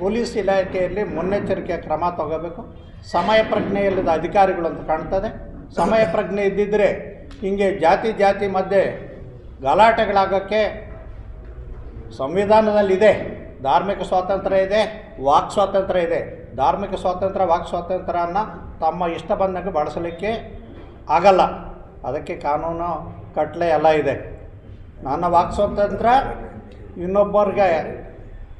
Police ಇಲಾಖೆಯಲ್ಲಿ ಮುನ್ನೆಚ್ಚರಿಕೆ ಕ್ರಮ ತಗೋಬೇಕು. ಸಮಯ ಪ್ರಜ್ಞೆ ಇಲ್ಲದ ಅಧಿಕಾರಿಗಳು ಅಂತ ಕಾಣ್ತದೆ. ಸಮಯ ಪ್ರಜ್ಞೆ ಇದ್ದಿದ್ದರೆ ಹಿಂಗೆ ಜಾತಿ ಜಾತಿ ಮಧ್ಯೆ ಗಲಾಟೆಗಳಾಗೋಕ್ಕೆ ಸಂವಿಧಾನದಲ್ಲಿದೆ. ಧಾರ್ಮಿಕ ಸ್ವಾತಂತ್ರ್ಯ ಇದೆ, ವಾಕ್ ಸ್ವಾತಂತ್ರ್ಯ ಇದೆ. ಧಾರ್ಮಿಕ ಸ್ವಾತಂತ್ರ್ಯ, ವಾಕ್ ಸ್ವಾತಂತ್ರ್ಯನ ತಮ್ಮ ಇಷ್ಟ ಬಂದಂಗೆ ಬಳಸಲಿಕ್ಕೆ ಆಗಲ್ಲ. ಅದಕ್ಕೆ ಕಾನೂನು ಕಟ್ಲೆ ಎಲ್ಲ ಇದೆ. ನನ್ನ ವಾಕ್ ಸ್ವಾತಂತ್ರ್ಯ ಇನ್ನೊಬ್ಬರಿಗೆ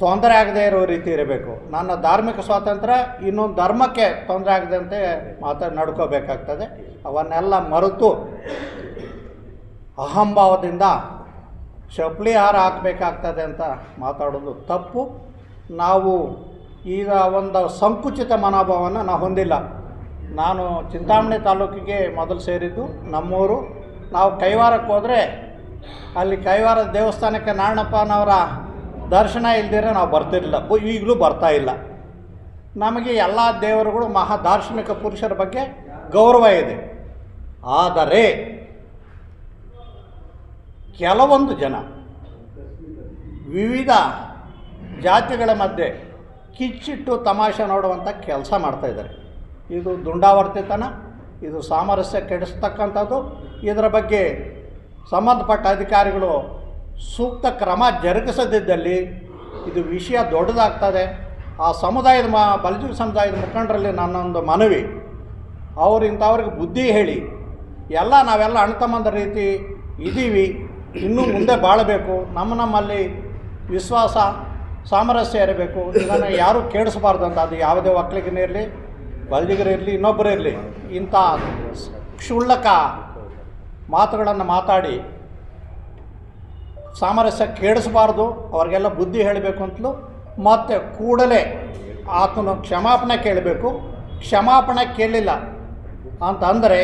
ತೊಂದರೆ ಆಗದೇ ಇರೋ ರೀತಿ ಇರಬೇಕು. ನನ್ನ ಧಾರ್ಮಿಕ ಸ್ವಾತಂತ್ರ್ಯ ಇನ್ನೊಂದು ಧರ್ಮಕ್ಕೆ ತೊಂದರೆ ಆಗದಂತೆ ಮಾತಾ ನಡ್ಕೋಬೇಕಾಗ್ತದೆ. ಅವನ್ನೆಲ್ಲ ಮರೆತು ಅಹಂಭಾವದಿಂದ ಚಪ್ಪಲಿ ಹಾರ ಹಾಕಬೇಕಾಗ್ತದೆ ಅಂತ ಮಾತಾಡೋದು ತಪ್ಪು. ನಾವು ಈಗ ಒಂದು ಸಂಕುಚಿತ ಮನೋಭಾವವನ್ನು ನಾವು ಹೊಂದಿಲ್ಲ. ನಾನು ಚಿಂತಾಮಣಿ ತಾಲೂಕಿಗೆ ಮೊದಲು ಸೇರಿದ್ದು ನಮ್ಮೂರು. ನಾವು ಕೈವಾರಕ್ಕೆ ಹೋದರೆ ಅಲ್ಲಿ ಕೈವಾರ ದೇವಸ್ಥಾನಕ್ಕೆ ನಾರಾಯಣಪ್ಪನವರ ದರ್ಶನ ಇಲ್ದಿರ ನಾವು ಬರ್ತಿರಲಿಲ್ಲ. ಈಗಲೂ ಬರ್ತಾ ಇಲ್ಲ. ನಮಗೆ ಎಲ್ಲ ದೇವರುಗಳು ಮಹಾ ದಾರ್ಶನಿಕ ಪುರುಷರ ಬಗ್ಗೆ ಗೌರವ ಇದೆ. ಆದರೆ ಕೆಲವೊಂದು ಜನ ವಿವಿಧ ಜಾತಿಗಳ ಮಧ್ಯೆ ಕಿಚ್ಚಿಟ್ಟು ತಮಾಷೆ ನೋಡುವಂಥ ಕೆಲಸ ಮಾಡ್ತಾಯಿದ್ದಾರೆ ಇದು ದುಂಡಾವರ್ತಿತನ, ಇದು ಸಾಮರಸ್ಯ ಕೆಡಿಸ್ತಕ್ಕಂಥದ್ದು. ಇದರ ಬಗ್ಗೆ ಸಂಬಂಧಪಟ್ಟ ಅಧಿಕಾರಿಗಳು ಸೂಕ್ತ ಕ್ರಮ ಜರುಗಿಸದಿದ್ದಲ್ಲಿ ಇದು ವಿಷಯ ದೊಡ್ಡದಾಗ್ತದೆ. ಆ ಸಮುದಾಯದ ಮ ಬಲಜೀವಿ ಸಮುದಾಯದ ಮುಖಂಡರಲ್ಲಿ ನನ್ನೊಂದು ಮನವಿ. ಅವ್ರು ಇಂಥವ್ರಿಗೆ ಬುದ್ಧಿ ಹೇಳಿ. ಎಲ್ಲ ನಾವೆಲ್ಲ ಅಣ್ತಮ್ಮಂದ ರೀತಿ ಇದ್ದೀವಿ. ಇನ್ನೂ ಮುಂದೆ ಬಾಳಬೇಕು. ನಮ್ಮ ನಮ್ಮಲ್ಲಿ ವಿಶ್ವಾಸ, ಸಾಮರಸ್ಯ ಇರಬೇಕು. ಇದನ್ನು ಯಾರೂ ಕೇಳಿಸಬಾರ್ದು ಅಂತ. ಅದು ಯಾವುದೇ ಒಕ್ಕಲಿಗನೇ ಇರಲಿ ಬಲ್ಜಿಗರಿರಲಿ ಇನ್ನೊಬ್ಬರು ಇರಲಿ. ಇಂಥ ಕ್ಷುಳ್ಳಕ ಮಾತುಗಳನ್ನು ಮಾತಾಡಿ ಸಾಮರಸ್ಯ ಕೇಳಿಸಬಾರ್ದು, ಅವ್ರಿಗೆಲ್ಲ ಬುದ್ಧಿ ಹೇಳಬೇಕು ಅಂತಲೂ ಮತ್ತು ಕೂಡಲೇ ಆತನು ಕ್ಷಮಾಪಣೆ ಕೇಳಬೇಕು. ಕ್ಷಮಾಪಣೆ ಕೇಳಲಿಲ್ಲ ಅಂತ ಅಂದರೆ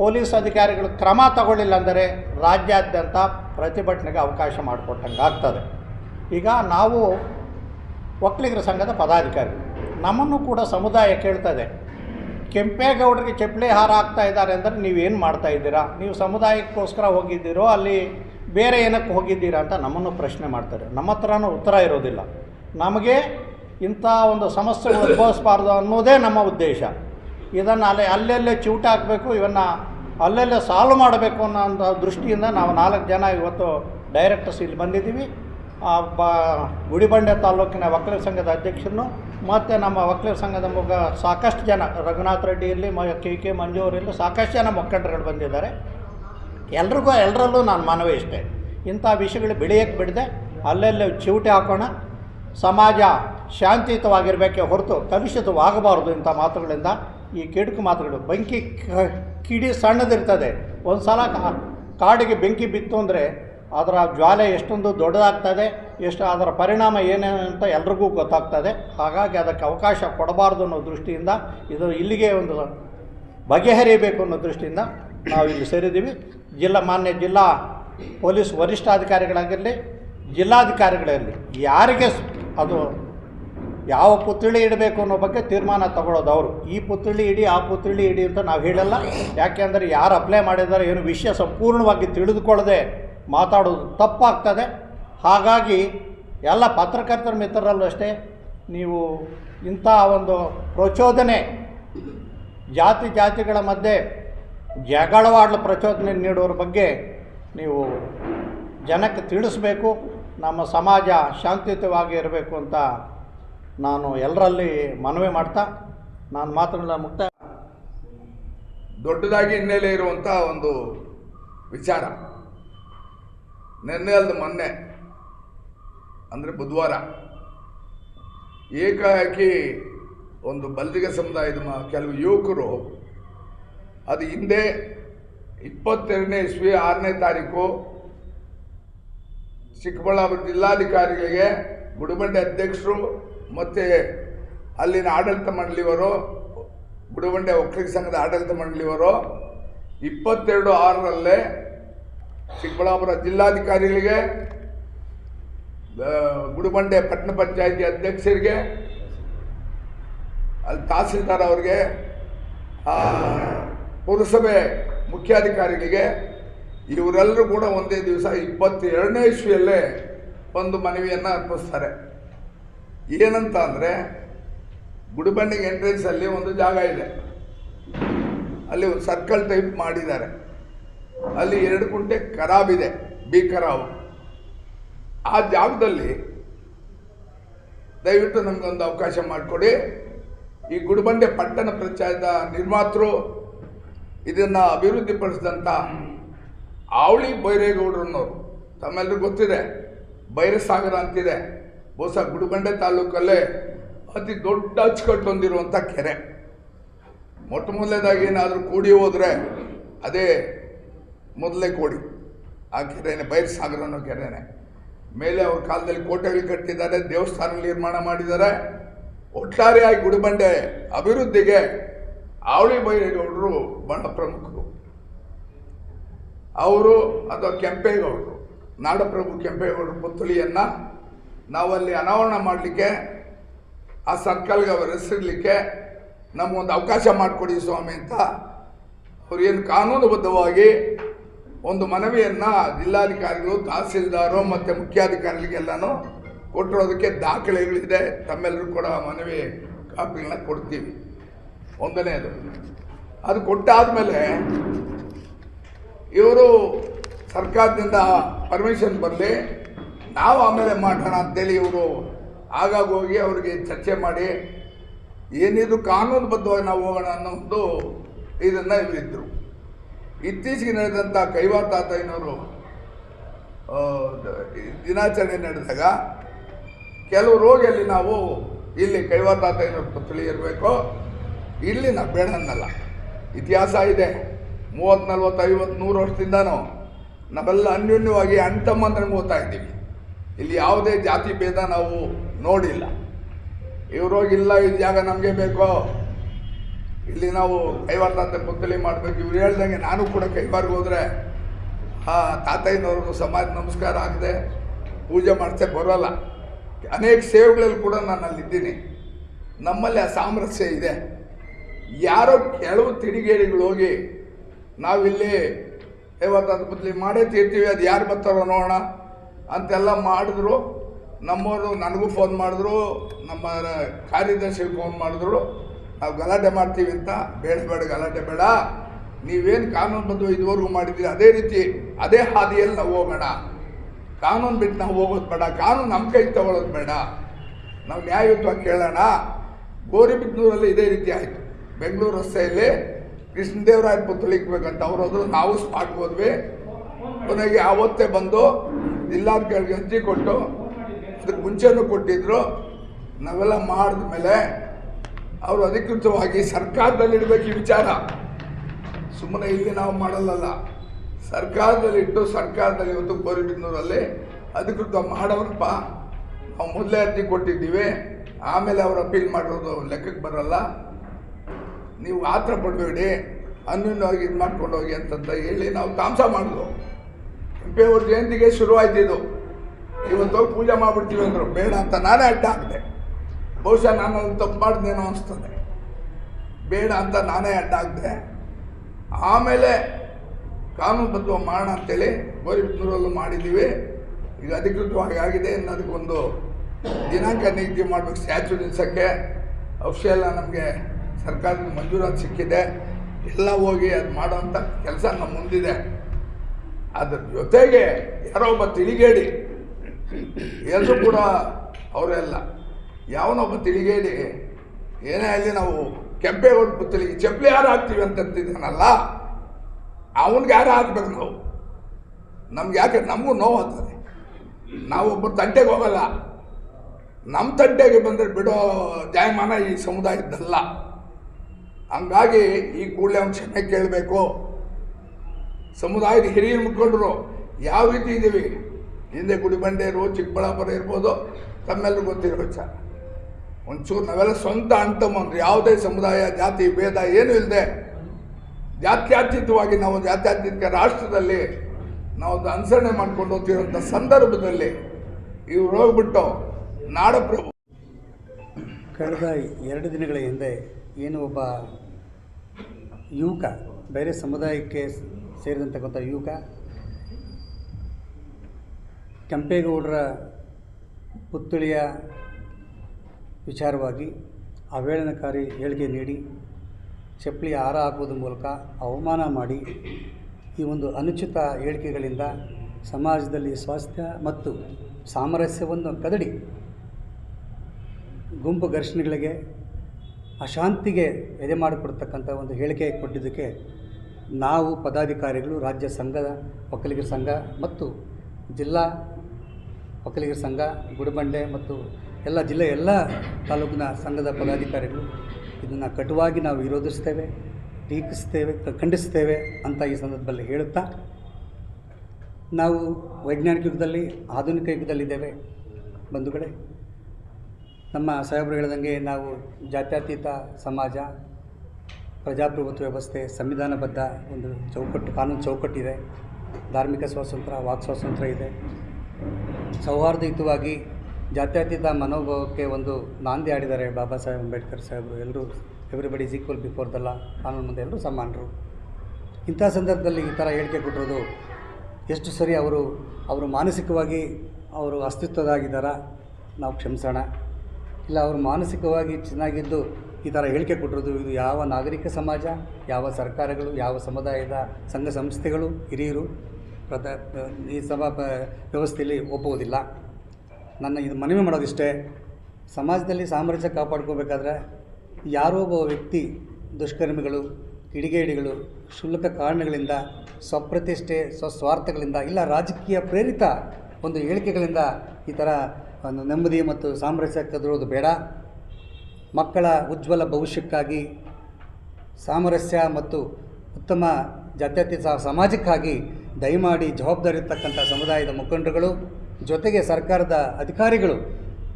ಪೊಲೀಸ್ ಅಧಿಕಾರಿಗಳು ಕ್ರಮ ತಗೊಳ್ಳಿಲ್ಲ ಅಂದರೆ ರಾಜ್ಯಾದ್ಯಂತ ಪ್ರತಿಭಟನೆಗೆ ಅವಕಾಶ ಮಾಡಿಕೊಟ್ಟಂಗೆ ಆಗ್ತದೆ ಈಗ ನಾವು ಒಕ್ಕಲಿಗರ ಸಂಘದ ಪದಾಧಿಕಾರಿ ನಮ್ಮನ್ನು ಕೂಡ ಸಮುದಾಯ ಕೇಳ್ತದೆ ಕೆಂಪೇಗೌಡರಿಗೆ ಚಪ್ಪಲಿ ಹಾರ ಹಾಕ್ತಾ ಇದ್ದಾರೆ ಅಂದರೆ ನೀವೇನು ಮಾಡ್ತಾ ಇದ್ದೀರಾ? ನೀವು ಸಮುದಾಯಕ್ಕೋಸ್ಕರ ಹೋಗಿದ್ದೀರೋ ಅಲ್ಲಿ ಬೇರೆ ಏನಕ್ಕೆ ಹೋಗಿದ್ದೀರಾ ಅಂತ ನಮ್ಮನ್ನು ಪ್ರಶ್ನೆ ಮಾಡ್ತಾರೆ. ನಮ್ಮ ಹತ್ರನೂ ಉತ್ತರ ಇರೋದಿಲ್ಲ. ನಮಗೆ ಇಂಥ ಒಂದು ಸಮಸ್ಯೆಗಳು ಉದ್ಭವಿಸಬಾರ್ದು ಅನ್ನೋದೇ ನಮ್ಮ ಉದ್ದೇಶ. ಇದನ್ನು ಅಲ್ಲೇ, ಅಲ್ಲೆಲ್ಲೇ ಚಿವುಟ ಹಾಕಬೇಕು, ಇವನ್ನು ಅಲ್ಲೆಲ್ಲೇ ಸಾಲ್ವ್ ಮಾಡಬೇಕು ಅನ್ನೋ ಅಂಥ ದೃಷ್ಟಿಯಿಂದ ನಾವು ನಾಲ್ಕು ಜನ ಇವತ್ತು ಡೈರೆಕ್ಟರ್ಸ್ ಇಲ್ಲಿ ಬಂದಿದ್ದೀವಿ. ಬ, ಗುಡಿಬಂಡೆ ತಾಲೂಕಿನ ವಕೀಲರ ಸಂಘದ ಅಧ್ಯಕ್ಷರನ್ನು, ಮತ್ತು ನಮ್ಮ ವಕೀಲರ ಸಂಘದ ಮುಖ ಸಾಕಷ್ಟು ಜನ, ರಘುನಾಥ್ ರೆಡ್ಡಿ ಇರಲಿ ಮ, ಕೆ ಕೆ ಮಂಜು ಅವರಿರಲಿ ಸಾಕಷ್ಟು ಜನ ಮುಖಂಡರುಗಳು ಬಂದಿದ್ದಾರೆ. ಎಲ್ರಿಗೂ ಎಲ್ಲರಲ್ಲೂ ನಾನು ಮನವಿ ಇಷ್ಟೆ. ಇಂಥ ವಿಷಯಗಳು ಬೆಳೆಯಕ್ಕೆ ಬಿಡದೆ, ಅಲ್ಲೆಲ್ಲೇ ಚಿವುಟಿ ಹಾಕೋಣ. ಸಮಾಜ ಶಾಂತಿಯುತವಾಗಿರಬೇಕೆ ಹೊರತು ಕಲುಷಿತವಾಗಬಾರ್ದು ಇಂಥ ಮಾತುಗಳಿಂದ. ಈ ಕೆಡುಕು ಮಾತುಗಳು ಬೆಂಕಿ ಕಿಡಿ ಸಣ್ಣದಿರ್ತದೆ. ಒಂದು ಸಲ ಕಾಡಿಗೆ ಬೆಂಕಿ ಬಿತ್ತು ಅಂದರೆ ಅದರ ಜ್ವಾಲೆ ಎಷ್ಟೊಂದು ದೊಡ್ಡದಾಗ್ತದೆ, ಎಷ್ಟು ಅದರ ಪರಿಣಾಮ ಏನೇನು ಅಂತ ಎಲ್ರಿಗೂ ಗೊತ್ತಾಗ್ತದೆ. ಹಾಗಾಗಿ ಅದಕ್ಕೆ ಅವಕಾಶ ಕೊಡಬಾರ್ದು ಅನ್ನೋ ದೃಷ್ಟಿಯಿಂದ, ಇದು ಇಲ್ಲಿಗೆ ಒಂದು ಬಗೆಹರಿಯಬೇಕು ಅನ್ನೋ ದೃಷ್ಟಿಯಿಂದ ನಾವು ಇಲ್ಲಿ ಸೇರಿದ್ದೀವಿ. ಜಿಲ್ಲಾ ಮಾನ್ಯ ಜಿಲ್ಲಾ ಪೊಲೀಸ್ ವರಿಷ್ಠಾಧಿಕಾರಿಗಳಾಗಿರಲಿ ಜಿಲ್ಲಾಧಿಕಾರಿಗಳಲ್ಲಿ ಯಾರಿಗೆ ಅದು ಯಾವ ಪುತ್ಥಳಿ ಇಡಬೇಕು ಅನ್ನೋ ಬಗ್ಗೆ ತೀರ್ಮಾನ ತಗೊಳ್ಳೋದು ಅವರು. ಈ ಪುತ್ಥಳಿ ಇಡಿ, ಆ ಪುತ್ಥಳಿ ಇಡಿ ಅಂತ ನಾವು ಹೇಳಲ್ಲ. ಯಾಕೆಂದರೆ ಯಾರು ಅಪ್ಲೈ ಮಾಡಿದ್ದಾರೆ ಏನು ವಿಷಯ ಸಂಪೂರ್ಣವಾಗಿ ತಿಳಿದುಕೊಳ್ಳದೆ ಮಾತಾಡೋದು ತಪ್ಪಾಗ್ತದೆ. ಹಾಗಾಗಿ ಎಲ್ಲ ಪತ್ರಕರ್ತರ ಮಿತ್ರರಲ್ಲೂ ಅಷ್ಟೇ, ನೀವು ಇಂಥ ಒಂದು ಪ್ರಚೋದನೆ ಜಾತಿ ಜಾತಿಗಳ ಮಧ್ಯೆ ಜಗಳವಾಡಲು ಪ್ರಚೋದನೆ ನೀಡೋರ ಬಗ್ಗೆ ನೀವು ಜನಕ್ಕೆ ತಿಳಿಸ್ಬೇಕು, ನಮ್ಮ ಸಮಾಜ ಶಾಂತಿಯುತವಾಗಿ ಇರಬೇಕು ಅಂತ ನಾನು ಎಲ್ಲರಲ್ಲಿ ಮನವಿ ಮಾಡ್ತಾ, ನಾನು ಮಾತನಾಡಲು ಮುಕ್ತಾಯ ದೊಡ್ಡದಾಗಿ ಹಿನ್ನೆಲೆ ಇರುವಂಥ ಒಂದು ವಿಚಾರ. ನಿನ್ನೆ ಅಲ್ದ ಮೊನ್ನೆ, ಅಂದರೆ ಬುಧವಾರ, ಏಕಾಏಕಿ ಒಂದು ಬಲ್ದಿಗ ಸಮುದಾಯದ ಕೆಲವು ಯುವಕರು ಅದು ಹಿಂದೆ ಇಪ್ಪತ್ತೆರಡನೇ ಇಸ್ವಿ, ಆರನೇ ತಾರೀಕು ಚಿಕ್ಕಬಳ್ಳಾಪುರ ಜಿಲ್ಲಾಧಿಕಾರಿಗಳಿಗೆ ಗುಡಿಬಂಡೆ ಅಧ್ಯಕ್ಷರು ಮತ್ತು ಅಲ್ಲಿನ ಆಡಳಿತ ಮಂಡಳಿಯವರು, ಗುಡಿಬಂಡೆ ಒಕ್ಕಲಿಗ ಸಂಘದ ಆಡಳಿತ ಮಂಡಳಿಯವರು ಇಪ್ಪತ್ತೆರಡು ಆರರಲ್ಲೇ ಚಿಕ್ಕಬಳ್ಳಾಪುರ ಜಿಲ್ಲಾಧಿಕಾರಿಗಳಿಗೆ ಗುಡುಬಂಡೆ ಪಟ್ಟಣ ಪಂಚಾಯಿತಿ ಅಧ್ಯಕ್ಷರಿಗೆ, ಅಲ್ಲಿ ತಹಸೀಲ್ದಾರ್ ಅವ್ರಿಗೆ ಪುರಸಭೆ ಮುಖ್ಯಾಧಿಕಾರಿಗಳಿಗೆ ಇವರೆಲ್ಲರೂ ಕೂಡ ಒಂದೇ ದಿವಸ ಇಪ್ಪತ್ತೆರಡನೇ ಇಸ್ವಿಯಲ್ಲೇ ಒಂದು ಮನವಿಯನ್ನು ಅರ್ಪಿಸ್ತಾರೆ. ಏನಂತ ಅಂದರೆ ಗುಡಿಬಂಡಿಗೆ ಎಂಟ್ರೆನ್ಸಲ್ಲಿ ಒಂದು ಜಾಗ ಇದೆ. ಅಲ್ಲಿ ಒಂದು ಸರ್ಕಲ್ ಟೈಪ್ ಮಾಡಿದ್ದಾರೆ. ಅಲ್ಲಿ ಎರಡು ಕುಂಟೆ ಕರಾಬ್ ಇದೆ, ಬಿ ಖರಾಬ್ ಆ ಜಾಗದಲ್ಲಿ ದಯವಿಟ್ಟು ನಮಗೊಂದು ಅವಕಾಶ ಮಾಡಿಕೊಡಿ. ಈ ಗುಡಿಬಂಡೆ ಪಟ್ಟಣ ಪ್ರಚಾರದ ನಿರ್ಮಾತೃ ಇದನ್ನು ಅಭಿವೃದ್ಧಿಪಡಿಸಿದಂಥ ಆವಳಿ ಬೈರೇಗೌಡ್ರನ್ನೋರು ತಮ್ಮೆಲ್ಲರಿಗೂ ಗೊತ್ತಿದೆ, ಬೈರಸಾಗರ ಅಂತಿದೆ. ಬಹುಶಃ ಗುಡಿಬಂಡೆ ತಾಲೂಕಲ್ಲೇ ಅತಿ ದೊಡ್ಡ ಅಚ್ಚುಕಟ್ಟು ಹೊಂದಿರುವಂಥ ಕೆರೆ. ಮೊಟ್ಟ ಮೊದಲನೇದಾಗಿ ಏನಾದರೂ ಕೂಡಿ ಹೋದರೆ ಅದೇ ಮೊದಲೇ ಕೋಡಿ. ಆ ಕೆರೆನೇ, ಬೈರಸಾಗರ ಅನ್ನೋ ಕೆರೆನೇ. ಮೇಲೆ ಅವ್ರ ಕಾಲದಲ್ಲಿ ಕೋಟೆಗಳು ಕಟ್ಟಿದ್ದಾರೆ ದೇವಸ್ಥಾನ ನಿರ್ಮಾಣ ಮಾಡಿದ್ದಾರೆ. ಒಟ್ಟಾರೆಯಾಗಿ ಗುಡಿಬಂಡೆ ಅಭಿವೃದ್ಧಿಗೆ ಆವಳಿ ಬೈರೇಗೌಡರು ಬಹಳ ಪ್ರಮುಖರು. ಅವರು ಅಥವಾ ಕೆಂಪೇಗೌಡರು. ನಾಡಪ್ರಭು ಕೆಂಪೇಗೌಡರ ಪುತ್ಥಳಿಯನ್ನು ನಾವಲ್ಲಿ ಅನಾವರಣ ಮಾಡಲಿಕ್ಕೆ, ಆ ಸರ್ಕಲ್ಗೆ ಅವರು ಹೆಸರಿಡಲಿಕ್ಕೆ ನಮಗೊಂದು ಅವಕಾಶ ಮಾಡಿಕೊಡಿ ಸ್ವಾಮಿ ಅಂತ ಅವ್ರು ಏನು ಕಾನೂನುಬದ್ಧವಾಗಿ ಒಂದು ಮನವಿಯನ್ನು ಜಿಲ್ಲಾಧಿಕಾರಿಗಳು, ತಹಸೀಲ್ದಾರು ಮತ್ತು ಮುಖ್ಯಾಧಿಕಾರಿಗಳಿಗೆಲ್ಲನೂ ಕೊಟ್ಟಿರೋದಕ್ಕೆ ದಾಖಲೆಗಳಿದೆ. ತಮ್ಮೆಲ್ಲರೂ ಕೂಡ ಮನವಿ ಕಾಪಿಗಳನ್ನ ಕೊಡ್ತೀವಿ. ಒಂದನೇದು ಅದು ಕೊಟ್ಟಾದಮೇಲೆ ಇವರು ಸರ್ಕಾರದಿಂದ ಪರ್ಮಿಷನ್ ಬರಲಿ, ನಾವು ಆಮೇಲೆ ಮಾಡೋಣ ಅಂತೇಳಿ ಇವರು ಆಗಾಗ ಹೋಗಿ ಅವರಿಗೆ ಚರ್ಚೆ ಮಾಡಿ ಏನಿದ್ರು ಕಾನೂನುಬದ್ಧವಾಗಿ ನಾವು ಹೋಗೋಣ ಅನ್ನೋ ಒಂದು ಇದನ್ನು ಇವರಿದ್ದರು ಇತ್ತೀಚೆಗೆ ನಡೆದಂಥ ಕೈವಾ ತಾತಯ್ಯನವರು ದಿನಾಚರಣೆ ನಡೆದಾಗ ಕೆಲವು ರೋಗಿಯಲ್ಲಿ ನಾವು ಇಲ್ಲಿ ಕೈವಾ ತಾತಯ್ಯನವ್ರ ಪುತ್ಥಳಿ ಇರಬೇಕು. ಇಲ್ಲಿ ನಾವು ಬೇಡ ಅನ್ನಲ್ಲ ಇತಿಹಾಸ ಇದೆ. ಮೂವತ್ತು ನಲ್ವತ್ತು, ಐವತ್ತು, ನೂರು ವರ್ಷದಿಂದನೂ ನಾವೆಲ್ಲ ಅನ್ಯೋನ್ಯವಾಗಿ ಅಣ್ತಮ್ಮಂದ್ರೆ ಓದ್ತಾ ಇದ್ದೀವಿ. ಇಲ್ಲಿ ಯಾವುದೇ ಜಾತಿ ಭೇದ ನಾವು ನೋಡಿಲ್ಲ. ಇವ್ರೋಗಿಲ್ಲ ಈ ಜಾಗ ನಮಗೆ ಬೇಕೋ? ಇಲ್ಲಿ ನಾವು ಕೈವಾರ ತಾತ ಪುತ್ತಲಿ ಮಾಡಬೇಕು. ಇವ್ರು ಹೇಳ್ದಂಗೆ ನಾನು ಕೂಡ ಕೈವಾರ್ಗೆ ಹೋದರೆ, ಆ ತಾತಯ್ಯನವ್ರಿಗೂ ಸಮಾಜ ನಮಸ್ಕಾರ ಆಗದೆ ಪೂಜೆ ಮಾಡಿಸೇ ಬರೋಲ್ಲ. ಅನೇಕ ಸೇವೆಗಳಲ್ಲಿ ಕೂಡ ನಾನು ಅಲ್ಲಿದ್ದೀನಿ ನಮ್ಮಲ್ಲಿ ಆ ಸಾಮರಸ್ಯ ಇದೆ. ಯಾರೋ ಕೆಲವು ತಿಡಿಗೇಡಿಗಳು ಹೋಗಿ, ನಾವಿಲ್ಲಿ ಐವತ್ತು ಬದಲಿ ಮಾಡೇ ತೀರ್ತೀವಿ, ಅದು ಯಾರು ಬರ್ತಾರೋ ನೋಡೋಣ ಅಂತೆಲ್ಲ ಮಾಡಿದ್ರು. ನಮ್ಮವರು ನನಗೂ ಫೋನ್ ಮಾಡಿದ್ರು ನಮ್ಮ ಕಾರ್ಯದರ್ಶಿಗೆ ಫೋನ್ ಮಾಡಿದ್ರು. ನಾವು ಗಲಾಟೆ ಮಾಡ್ತೀವಿ ಅಂತ, ಬೇಡ ಬೇಡ, ಗಲಾಟೆ ಬೇಡ. ನೀವೇನು ಬಂದು ಇದುವರೆಗೂ ಮಾಡಿದ್ದೀರಿ, ಅದೇ ರೀತಿ, ಅದೇ ಹಾದಿಯಲ್ಲಿ ನಾವು ಹೋಗೋಣ ಕಾನೂನು ಬಿಟ್ಟು ನಾವು ಹೋಗೋದು ಬೇಡ, ಕಾನೂನು ನಮ್ಮ ಕೈ ತಗೊಳ್ಳೋದು ಬೇಡ. ನಾವು ನ್ಯಾಯಯುತವಾಗಿ ಕೇಳೋಣ. ಗೋರಿಬಿದ್ನೂರಲ್ಲಿ ಇದೇ ರೀತಿ ಆಯಿತು. ಬೆಂಗಳೂರು ರಸ್ತೆಯಲ್ಲಿ ಕೃಷ್ಣದೇವರಾಯ ಪುತ್ತಳಿಕ್ಬೇಕಂತ ಅವ್ರು ಹೋದ್ರು, ನಾವು ಸ್ಪಾಟ್ ಹೋದ್ವಿ. ಕೊನೆಗೆ ಆವತ್ತೇ ಬಂದು ಜಿಲ್ಲಾಧಿಕಾರಿಗೆ ಅರ್ಜಿ ಕೊಟ್ಟು, ಅದಕ್ಕೆ ಮುಂಚೆನೂ ಕೊಟ್ಟಿದ್ರು. ನಾವೆಲ್ಲ ಮಾಡಿದ ಮೇಲೆ ಅವರು ಅಧಿಕೃತವಾಗಿ ಸರ್ಕಾರದಲ್ಲಿ ಇಡಬೇಕು ಈ ವಿಚಾರ. ಸುಮ್ಮನೆ ಇಲ್ಲಿ ನಾವು ಮಾಡಲ್ಲಲ್ಲ. ಸರ್ಕಾರದಲ್ಲಿಟ್ಟು ಸರ್ಕಾರದಲ್ಲಿ ಇವತ್ತು ಗೋರಿಬಿದ್ನೂರಲ್ಲಿ ಅಧಿಕೃತ ಮಾಡೋರಪ್ಪ ನಾವು ಮೊದಲೇ ಅರ್ಜಿ ಕೊಟ್ಟಿದ್ದೀವಿ. ಆಮೇಲೆ ಅವ್ರು ಅಪೀಲ್ ಮಾಡಿರೋದು ಲೆಕ್ಕಕ್ಕೆ ಬರಲ್ಲ. ನೀವು ಆತ್ರ ಪಡಬೇಡಿ ಅನ್ನೋಗಿ ಇದು ಮಾಡ್ಕೊಂಡು ಹೋಗಿ ಅಂತಂತ ಹೇಳಿ ನಾವು ತಾಮಸ ಮಾಡಿದ್ವು. ಅವ್ರ ಜಯಂತಿಗೆ ಇದು. ಇವತ್ತು ಹೋಗಿ ಪೂಜೆ ಮಾಡಿಬಿಡ್ತೀವಿ ಅಂದರು. ಬೇಡ ಅಂತ ನಾನೇ ಅಡ್ಡ ಹಾಕಿದೆ. ಬಹುಶಃ ನಾನು ತಪ್ಪು ಮಾಡಿದ್ನೇನೋ ಅನಿಸ್ತದೆ. ಬೇಡ ಅಂತ ನಾನೇ ಅಡ್ಡ ಹಾಕಿದೆ. ಆಮೇಲೆ ಕಾನೂನುಬದ್ಧ ಮಾಡೋಣ ಅಂತೇಳಿ ಗೋರಿಬಿದ್ನೂರಲ್ಲೂ ಮಾಡಿದ್ದೀವಿ. ಈಗ ಅಧಿಕೃತವಾಗಿ ಆಗಿದೆ ಅನ್ನೋದಕ್ಕೊಂದು ದಿನಾಂಕ ನಿಗದಿ ಮಾಡಬೇಕು. ಸ್ಟ್ಯಾಚು ನಿಲ್ಸೋಕ್ಕೆ ಔಷಧ ನಮಗೆ ಸರ್ಕಾರದಿಂದ ಮಂಜೂರಾತಿ ಸಿಕ್ಕಿದೆ, ಎಲ್ಲ ಹೋಗಿ ಅದು ಮಾಡೋಂಥ ಕೆಲಸ ನಮ್ಮ ಮುಂದಿದೆ. ಅದ್ರ ಜೊತೆಗೆ ಯಾರೋ ಒಬ್ಬ ತಿಳಿಗೇಡಿ, ಎಲ್ಲರೂ ಕೂಡ ಅವರೆಲ್ಲ ಯಾವನೊಬ್ಬ ತಿಳಿಗೇಡಿ, ಏನೇ ಅಲ್ಲಿ ನಾವು ಕೆಂಪೇಗೌಡ ಪುತ್ತಲಿಗೆ ಚಪ್ಪಲಿ ಯಾರು ಹಾಕ್ತೀವಿ ಅಂತಂತಿದ್ದಾನಲ್ಲ ಅವನಿಗೆ ಯಾರು ಹಾಕ್ಬೇಕು ನಾವು? ನಮ್ಗೆ ಯಾಕೆ, ನಮಗೂ ನೋವು ಆಗ್ತದೆ. ನಾವೊಬ್ಬರು ತಂಟೆಗೆ ಹೋಗಲ್ಲ. ನಮ್ಮ ತಂಟೆಗೆ ಬಂದರೆ ಬಿಡೋ ಜಾಯಮಾನ ಈ ಸಮುದಾಯದ್ದಲ್ಲ ಹಂಗಾಗಿ ಈ ಕೂಡಲೇ ಅವ್ನು ಕ್ಷಮೆ ಕೇಳಬೇಕು. ಸಮುದಾಯದ ಹಿರಿಯ ಮುಖಂಡರು, ಯಾವ ರೀತಿ ಇದ್ದೀವಿ ಹಿಂದೆ ಗುಡಿಬಂಡೆಯರು ಚಿಕ್ಕಬಳ್ಳಾಪುರ ಇರ್ಬೋದು ತಮ್ಮೆಲ್ಲರೂ ಗೊತ್ತಿರೋ ವಿಚಾರ. ಒಂಚೂರು ನಾವೆಲ್ಲ ಸ್ವಂತ ಅಂಟಮ್ಮಂದ್ರೆ ಯಾವುದೇ ಸಮುದಾಯ, ಜಾತಿ, ಭೇದ ಏನೂ ಇಲ್ಲದೆ ಜಾತ್ಯಾತೀತವಾಗಿ ನಾವು ಜಾತ್ಯಾತೀತ ರಾಷ್ಟ್ರದಲ್ಲಿ ನಾವು ಅನುಸರಣೆ ಮಾಡ್ಕೊಂಡು ಹೋಗ್ತಿರೋಂಥ ಸಂದರ್ಭದಲ್ಲಿ ಇವ್ರು ಹೋಗ್ಬಿಟ್ಟು ನಾಡಪ್ರಭು ಕಳೆದ ಎರಡು ದಿನಗಳ ಹಿಂದೆ ಏನು ಒಬ್ಬ ಯುವಕ, ಬೇರೆ ಸಮುದಾಯಕ್ಕೆ ಸೇರಿದಂತಕ್ಕಂಥ ಯುವಕ? ಕೆಂಪೇಗೌಡರ ಪುತ್ಥಳಿಯ ವಿಚಾರವಾಗಿ ಅವೇಳನಕಾರಿ ಹೇಳಿಕೆ ನೀಡಿ, ಚಪ್ಪಲಿ ಹಾರ ಹಾಕುವುದರ ಮೂಲಕ ಅವಮಾನ ಮಾಡಿ, ಈ ಒಂದು ಅನುಚಿತ ಹೇಳಿಕೆಗಳಿಂದ ಸಮಾಜದಲ್ಲಿ ಸ್ವಾಸ್ಥ್ಯ ಮತ್ತು ಸಾಮರಸ್ಯವನ್ನು ಕದಡಿ. ಗುಂಪು ಘರ್ಷಣೆಗಳಿಗೆ ಅಶಾಂತಿಗೆ ಎದೆ ಮಾಡಿಕೊಡ್ತಕ್ಕಂಥ ಒಂದು ಹೇಳಿಕೆ ಕೊಟ್ಟಿದ್ದಕ್ಕೆ ನಾವು ಪದಾಧಿಕಾರಿಗಳು, ರಾಜ್ಯ ಸಂಘದ ಒಕ್ಕಲಿಗರ ಸಂಘ ಮತ್ತು ಜಿಲ್ಲಾ ಒಕ್ಕಲಿಗರ ಸಂಘ, ಗುಡಿಬಂಡೆ ಮತ್ತು ಎಲ್ಲ ಜಿಲ್ಲೆ, ಎಲ್ಲ ತಾಲೂಕಿನ ಸಂಘದ ಪದಾಧಿಕಾರಿಗಳು ಇದನ್ನು ಕಟುವಾಗಿ ನಾವು ವಿರೋಧಿಸ್ತೇವೆ, ಟೀಕಿಸ್ತೇವೆ, ಖಂಡಿಸ್ತೇವೆ ಅಂತ ಈ ಸಂದರ್ಭದಲ್ಲಿ ಹೇಳುತ್ತಾ ನಾವು ವೈಜ್ಞಾನಿಕ ಯುಗದಲ್ಲಿ, ಆಧುನಿಕ ಯುಗದಲ್ಲಿದ್ದೇವೆ. ಬಂಧುಗಳೇ ನಮ್ಮ ಸಾಹೇಬರು ಹೇಳಿದಂಗೆ ನಾವು ಜಾತ್ಯತೀತ ಸಮಾಜ, ಪ್ರಜಾಪ್ರಭುತ್ವ ವ್ಯವಸ್ಥೆ, ಸಂವಿಧಾನಬದ್ಧ ಒಂದು ಚೌಕಟ್ಟು, ಕಾನೂನು ಚೌಕಟ್ಟಿದೆ. ಧಾರ್ಮಿಕ ಸ್ವಾತಂತ್ರ್ಯ, ವಾಕ್ ಸ್ವಾತಂತ್ರ್ಯ ಇದೆ. ಸೌಹಾರ್ದಯುತವಾಗಿ ಜಾತ್ಯತೀತ ಮನೋಭಾವಕ್ಕೆ ಒಂದು ನಾಂದಿ ಆಡಿದ್ದಾರೆ ಬಾಬಾ ಸಾಹೇಬ್ ಅಂಬೇಡ್ಕರ್ ಸಾಹೇಬರು. ಎಲ್ಲರೂ ಎವ್ರಿಬಡಿ ಈಸ್ ಈಕ್ವಲ್ ಬಿಫೋರ್ ದಲ್ಲ ಕಾನೂನು ಮುಂದೆ ಎಲ್ಲರೂ ಸಮಾನರು. ಇಂಥ ಸಂದರ್ಭದಲ್ಲಿ ಈ ಥರ ಹೇಳಿಕೆ ಕೊಟ್ಟಿರೋದು ಎಷ್ಟು ಸರಿ ಅವರು ಅವರು ಮಾನಸಿಕವಾಗಿ ಅವರು ಅಸ್ತಿತ್ವದಾಗಿದ್ದಾರಾ? ನಾವು ಕ್ಷಮಿಸೋಣ. ಇಲ್ಲ, ಅವರು ಮಾನಸಿಕವಾಗಿ ಚೆನ್ನಾಗಿದ್ದು ಈ ಥರ ಹೇಳಿಕೆ ಕೊಟ್ಟಿರೋದು ಇದು ಯಾವ ನಾಗರಿಕ ಸಮಾಜ, ಯಾವ ಸರ್ಕಾರಗಳು, ಯಾವ ಸಮುದಾಯದ ಸಂಘ ಸಂಸ್ಥೆಗಳು, ಹಿರಿಯರು ಪ್ರತ ಈ ಸಭಾ ವ್ಯವಸ್ಥೆಯಲ್ಲಿ ಒಪ್ಪುವುದಿಲ್ಲ. ನನ್ನ ಇದು ಮನವಿ ಮಾಡೋದಿಷ್ಟೇ, ಸಮಾಜದಲ್ಲಿ ಸಾಮರಸ್ಯ ಕಾಪಾಡ್ಕೋಬೇಕಾದ್ರೆ ಯಾರೋ ಒಬ್ಬ ವ್ಯಕ್ತಿ, ದುಷ್ಕರ್ಮಿಗಳು, ಕಿಡಿಗೇಡಿಗಳು, ಕ್ಷುಲ್ಲಕ ಕಾರಣಗಳಿಂದ, ಸ್ವಪ್ರತಿಷ್ಠೆ, ಸ್ವಸ್ವಾರ್ಥಗಳಿಂದ, ಇಲ್ಲ ರಾಜಕೀಯ ಪ್ರೇರಿತ ಒಂದು ಹೇಳಿಕೆಗಳಿಂದ ಈ ಥರ ಒಂದು ನೆಮ್ಮದಿ ಮತ್ತು ಸಾಮರಸ್ಯಕ್ಕೆ ಕದರೋದು ಬೇಡ. ಮಕ್ಕಳ ಉಜ್ವಲ ಭವಿಷ್ಯಕ್ಕಾಗಿ, ಸಾಮರಸ್ಯ ಮತ್ತು ಉತ್ತಮ ಜಾತ್ಯತೀತ ಸಮಾಜಕ್ಕಾಗಿ ದಯಮಾಡಿ ಜವಾಬ್ದಾರಿ ಇರ್ತಕ್ಕಂಥ ಸಮುದಾಯದ ಮುಖಂಡರುಗಳು, ಜೊತೆಗೆ ಸರ್ಕಾರದ ಅಧಿಕಾರಿಗಳು,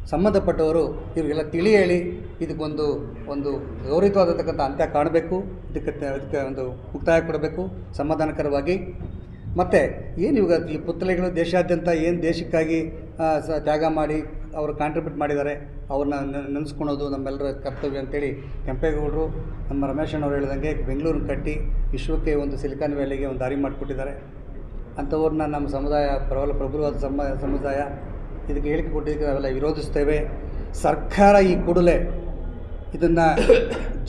ಸಂಬಂಧಪಟ್ಟವರು, ಇವರಿಗೆಲ್ಲ ತಿಳಿ ಹೇಳಿ ಇದಕ್ಕೊಂದು ಒಂದು ಗೌರವಿತವಾದತಕ್ಕಂಥ ಅಂತ್ಯ ಕಾಣಬೇಕು. ಇದಕ್ಕೆ ಅದಕ್ಕೆ ಒಂದು ಮುಕ್ತಾಯ ಕೊಡಬೇಕು. ಸಮಾಧಾನಕರವಾಗಿ ಮತ್ತು ಏನು ಇವಾಗ ಈ ಪುತ್ಥಳಿಗಳು ದೇಶಾದ್ಯಂತ ಏನು ದೇಶಕ್ಕಾಗಿ ಸ, ತ್ಯಾಗ ಮಾಡಿ ಅವರು ಕಾಂಟ್ರಿಬ್ಯೂಟ್ ಮಾಡಿದ್ದಾರೆ ಅವ್ರನ್ನ ನೆನೆಸ್ಕೊಳೋದು ನಮ್ಮೆಲ್ಲರ ಕರ್ತವ್ಯ ಅಂತೇಳಿ ಕೆಂಪೇಗೌಡರು, ನಮ್ಮ ರಮೇಶಣ್ಣವ್ರು ಹೇಳಿದಂಗೆ ಬೆಂಗಳೂರನ್ನ ಕಟ್ಟಿ ವಿಶ್ವಕ್ಕೆ ಒಂದು ಸಿಲಿಕಾನ್ ವ್ಯಾಲಿಗೆ ಒಂದು ದಾರಿ ಮಾಡಿಕೊಟ್ಟಿದ್ದಾರೆ. ಅಂಥವ್ರನ್ನ ನಮ್ಮ ಸಮುದಾಯ ಪ್ರಬಲ ಪ್ರಭುವಾದ ಸಮ, ಸಮುದಾಯ ಇದಕ್ಕೆ ಹೇಳಿಕೆ ಕೊಟ್ಟಿದ್ದಕ್ಕೆ ನಾವೆಲ್ಲ ವಿರೋಧಿಸ್ತೇವೆ. ಸರ್ಕಾರ ಈ ಕೂಡಲೇ ಇದನ್ನು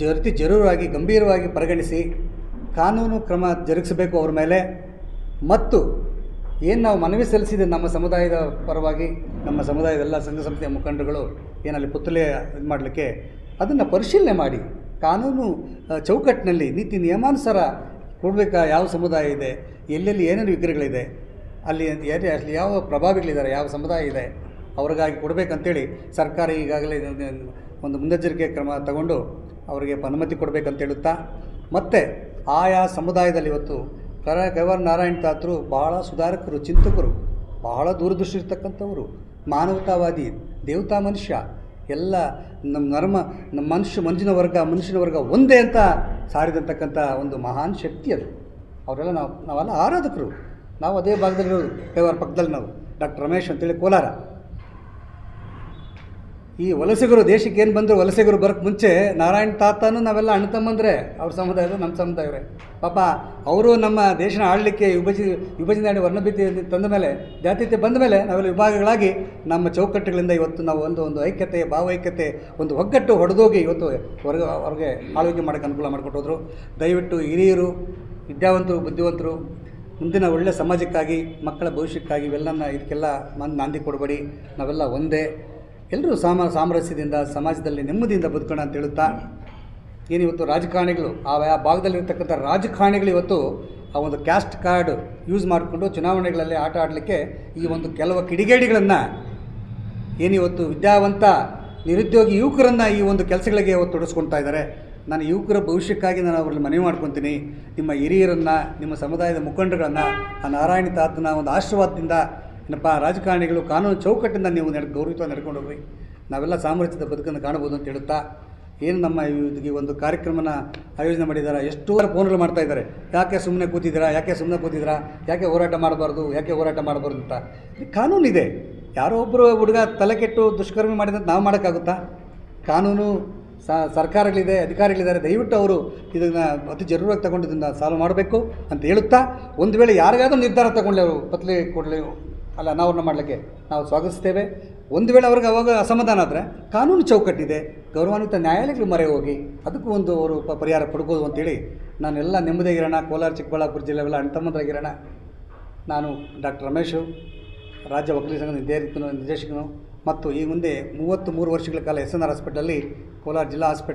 ಜರ್ತಿ ಜರೂರಾಗಿ, ಗಂಭೀರವಾಗಿ ಪರಿಗಣಿಸಿ, ಕಾನೂನು ಕ್ರಮ ಜರುಗಿಸಬೇಕು ಅವ್ರ ಮೇಲೆ. ಮತ್ತು ಏನು ನಾವು ಮನವಿ ಸಲ್ಲಿಸಿದೆ ನಮ್ಮ ಸಮುದಾಯದ ಪರವಾಗಿ, ನಮ್ಮ ಸಮುದಾಯದ ಎಲ್ಲ ಸಂಘ ಸಂಸ್ಥೆಯ ಮುಖಂಡಗಳು ಏನಲ್ಲಿ ಪುತ್ತಲೆ ಇದು ಮಾಡಲಿಕ್ಕೆ, ಅದನ್ನು ಪರಿಶೀಲನೆ ಮಾಡಿ, ಕಾನೂನು ಚೌಕಟ್ಟಿನಲ್ಲಿ ನೀತಿ ನಿಯಮಾನುಸಾರ ಕೊಡಬೇಕಾ, ಯಾವ ಸಮುದಾಯ ಇದೆ, ಎಲ್ಲೆಲ್ಲಿ ಏನೇನು ವಿಗ್ರಹಗಳಿದೆ, ಅಲ್ಲಿ ಯಾರು ಅಲ್ಲಿ ಯಾವ ಪ್ರಭಾವಿಗಳಿದ್ದಾರೆ, ಯಾವ ಸಮುದಾಯ ಇದೆ, ಅವ್ರಿಗಾಗಿ ಕೊಡಬೇಕಂತೇಳಿ ಸರ್ಕಾರ ಈಗಾಗಲೇ ಒಂದು ಮುನ್ನೆಚ್ಚರಿಕೆ ಕ್ರಮ ತಗೊಂಡು ಅವರಿಗೆ ಅನುಮತಿ ಕೊಡಬೇಕಂತ ಹೇಳುತ್ತಾ, ಮತ್ತು ಆಯಾ ಸಮುದಾಯದಲ್ಲಿ ಇವತ್ತು ಕರ ಗವರ್ ನಾರಾಯಣ ತಾತರು ಬಹಳ ಸುಧಾರಕರು, ಚಿಂತಕರು, ಬಹಳ ದೂರದೃಷ್ಟಿ ಇರ್ತಕ್ಕಂಥವರು ಮಾನವತಾವಾದಿ, ದೇವತಾ ಮನುಷ್ಯ. ಎಲ್ಲ ನಮ್ಮ ನರ್ಮ ನಮ್ಮ ಮನುಷ್ಯ, ಮಂಜಿನ ವರ್ಗ, ಮನುಷ್ಯನ ವರ್ಗ ಒಂದೇ ಅಂತ ಸಾರಿದಂತಕ್ಕಂಥ ಒಂದು ಮಹಾನ್ ಶಕ್ತಿ ಅದು. ಅವರೆಲ್ಲ ನಾವು, ನಾವೆಲ್ಲ ಆರಾಧಕರು. ನಾವು ಅದೇ ಭಾಗದಲ್ಲಿರೋದು, ಕೈವಾರ ಪಕ್ಕದಲ್ಲಿ ನಾವು. ಡಾಕ್ಟರ್ ರಮೇಶ್ ಅಂತೇಳಿ ಕೋಲಾರ. ಈ ವಲಸಿಗರು, ದೇಶಕ್ಕೆ ಏನು ಬಂದರು ವಲಸಿಗರು ಬರೋಕ್ಕೆ ಮುಂಚೆ ನಾರಾಯಣ ತಾತನೂ ನಾವೆಲ್ಲ ಅಣ್ಣ ತಮ್ಮಂದರೆ, ಅವ್ರ ಸಮುದಾಯದ ನಮ್ಮ ಸಮುದಾಯವೇ ಪಾಪ ಅವರು ನಮ್ಮ ದೇಶನ ಆಡಲಿಕ್ಕೆ ವಿಭಜಿ, ವಿಭಜನೆ ವರ್ಣಭೀತಿ ತಂದ ಮೇಲೆ, ಜಾತೀಯತೆ ಬಂದ ಮೇಲೆ ನಾವೆಲ್ಲ ವಿಭಾಗಗಳಾಗಿ ನಮ್ಮ ಚೌಕಟ್ಟುಗಳಿಂದ ಇವತ್ತು ನಾವು ಒಂದು ಒಂದು ಐಕ್ಯತೆ ಭಾವೈಕ್ಯತೆ ಒಂದು ಒಗ್ಗಟ್ಟು ಹೊಡೆದೋಗಿ ಇವತ್ತು ಹೊರಗೆ, ಅವ್ರಿಗೆ ಆಳ್ವಿಕೆ ಮಾಡೋಕ್ಕೆ ಅನುಕೂಲ ಮಾಡಿಕೊಟ್ಟೋದ್ರು ದಯವಿಟ್ಟು ಹಿರಿಯರು, ವಿದ್ಯಾವಂತರು, ಬುದ್ಧಿವಂತರು, ಮುಂದಿನ ಒಳ್ಳೆಯ ಸಮಾಜಕ್ಕಾಗಿ, ಮಕ್ಕಳ ಭವಿಷ್ಯಕ್ಕಾಗಿ ಇವೆಲ್ಲನ ಇದಕ್ಕೆಲ್ಲ ನಾಂದಿ ಕೊಡಬೇಡಿ. ನಾವೆಲ್ಲ ಒಂದೇ. ಎಲ್ಲರೂ ಸಾಮ, ಸಾಮರಸ್ಯದಿಂದ, ಸಮಾಜದಲ್ಲಿ ನೆಮ್ಮದಿಯಿಂದ ಬದುಕೋಣ ಅಂತ ಹೇಳುತ್ತಾ ಏನು ಇವತ್ತು ರಾಜಕಾರಣಿಗಳು ಆ ಆ ಭಾಗದಲ್ಲಿರ್ತಕ್ಕಂಥ ರಾಜಕಾರಣಿಗಳು ಇವತ್ತು ಆ ಒಂದು ಕ್ಯಾಸ್ಟ್ ಕಾರ್ಡ್ ಯೂಸ್ ಮಾಡಿಕೊಂಡು ಚುನಾವಣೆಗಳಲ್ಲಿ ಆಟ ಆಡಲಿಕ್ಕೆ ಈ ಒಂದು ಕೆಲವು ಕಿಡಿಗೇಡಿಗಳನ್ನು ಏನಿವತ್ತು ವಿದ್ಯಾವಂತ, ನಿರುದ್ಯೋಗಿ ಯುವಕರನ್ನು ಈ ಒಂದು ಕೆಲಸಗಳಿಗೆ ಇವತ್ತು ತೊಡಸ್ಕೊಳ್ತಾ ಇದ್ದಾರೆ. ನಾನು ಯುವಕರ ಭವಿಷ್ಯಕ್ಕಾಗಿ ನಾನು ಅವ್ರಲ್ಲಿ ಮನವಿ ಮಾಡ್ಕೊತೀನಿ. ನಿಮ್ಮ ಹಿರಿಯರನ್ನು, ನಿಮ್ಮ ಸಮುದಾಯದ ಮುಖಂಡರನ್ನು, ಆ ನಾರಾಯಣ ತಾತನ ಒಂದು ಆಶೀರ್ವಾದದಿಂದ ಏನಪ್ಪ, ರಾಜಕಾರಣಿಗಳು ಕಾನೂನು ಚೌಕಟ್ಟಿಂದ ನೀವು ನಡ್ ಗೌರವಿತವಾಗಿ ನಡ್ಕೊಂಡು ಹೋಗ್ರಿ. ನಾವೆಲ್ಲ ಸಾಮರಸ್ಯದ ಬದುಕನ್ನು ಕಾಣಬಹುದು ಅಂತ ಹೇಳುತ್ತಾ, ಏನು ನಮ್ಮ ಈ ಒಂದು ಕಾರ್ಯಕ್ರಮನ ಆಯೋಜನೆ ಮಾಡಿದ್ದಾರೆ ಎಷ್ಟು ಫೋನ್ಗಳು ಮಾಡ್ತಾ ಇದ್ದಾರೆ. ಯಾಕೆ ಸುಮ್ಮನೆ ಕೂತಿದ್ದೀರಾ? ಯಾಕೆ ಸುಮ್ಮನೆ ಕೂತಿದ್ದೀರಾ? ಯಾಕೆ ಹೋರಾಟ ಮಾಡಬಾರ್ದು? ಯಾಕೆ ಹೋರಾಟ ಮಾಡಬಾರ್ದು ಅಂತ. ಕಾನೂನಿದೆ ಯಾರೋ ಒಬ್ಬರು ಹುಡುಗ ತಲೆ ಕೆಟ್ಟು ದುಷ್ಕರ್ಮ ಮಾಡಿದಂತ ನಾವು ಮಾಡೋಕ್ಕಾಗುತ್ತಾ? ಕಾನೂನು ಸರ್ಕಾರಗಳಿದೆ, ಅಧಿಕಾರಿಗಳಿದ್ದಾರೆ. ದಯವಿಟ್ಟು ಅವರು ಇದನ್ನು ಅತಿ ಜರೂರಾಗಿ ತಗೊಂಡು ಇದನ್ನು ಸಾಲ್ವ್ ಮಾಡಬೇಕು ಅಂತ ಹೇಳುತ್ತಾ, ಒಂದು ವೇಳೆ ಯಾರಿಗಾದ್ರೂ ನಿರ್ಧಾರ ತಗೊಂಡ್ಲಿ ಅವರು ಪತ್ಲೆ ಕೊಡಲಿ ಅಲ್ಲ ಅನಾವರಣ ಮಾಡಲಿಕ್ಕೆ ನಾವು ಸ್ವಾಗತಿಸ್ತೇವೆ. ಒಂದು ವೇಳೆ ಅವ್ರಿಗೆ ಅವಾಗ ಅಸಮಾಧಾನ ಆದರೆ ಕಾನೂನು ಚೌಕಟ್ಟಿದೆ, ಗೌರವಾನ್ವಿತ ನ್ಯಾಯಾಲಯಗಳು ಮರೆ ಹೋಗಿ ಅದಕ್ಕೂ ಒಂದು ಅವರು ಪರಿಹಾರ ಪಡ್ಬೋದು ಅಂತೇಳಿ ನಾನೆಲ್ಲ ನೆಮ್ಮದಿಯಾಗಿರೋಣ ಕೋಲಾರ, ಚಿಕ್ಕಬಳ್ಳಾಪುರ ಜಿಲ್ಲೆವೆಲ್ಲ ಅಣ್ತಮ್ಮಂದ್ರಾಗಿರೋಣ ನಾನು ಡಾಕ್ಟರ್ ರಮೇಶು, ರಾಜ್ಯ ವಕೀಲ ಸಂಘದ ನಿರ್ದೇಶಕನು ನಿರ್ದೇಶಕನು ಮತ್ತು ಈ ಮುಂದೆ ಮೂವತ್ತು ಮೂರು ವರ್ಷಗಳ ಕಾಲ ಎಸ್ ಎನ್ ಆರ್ ಹಾಸ್ಪಿಟಲಲ್ಲಿ ಕೋಲಾರ ಜಿಲ್ಲಾ ಹಾಸ್ಪಿಟಲ್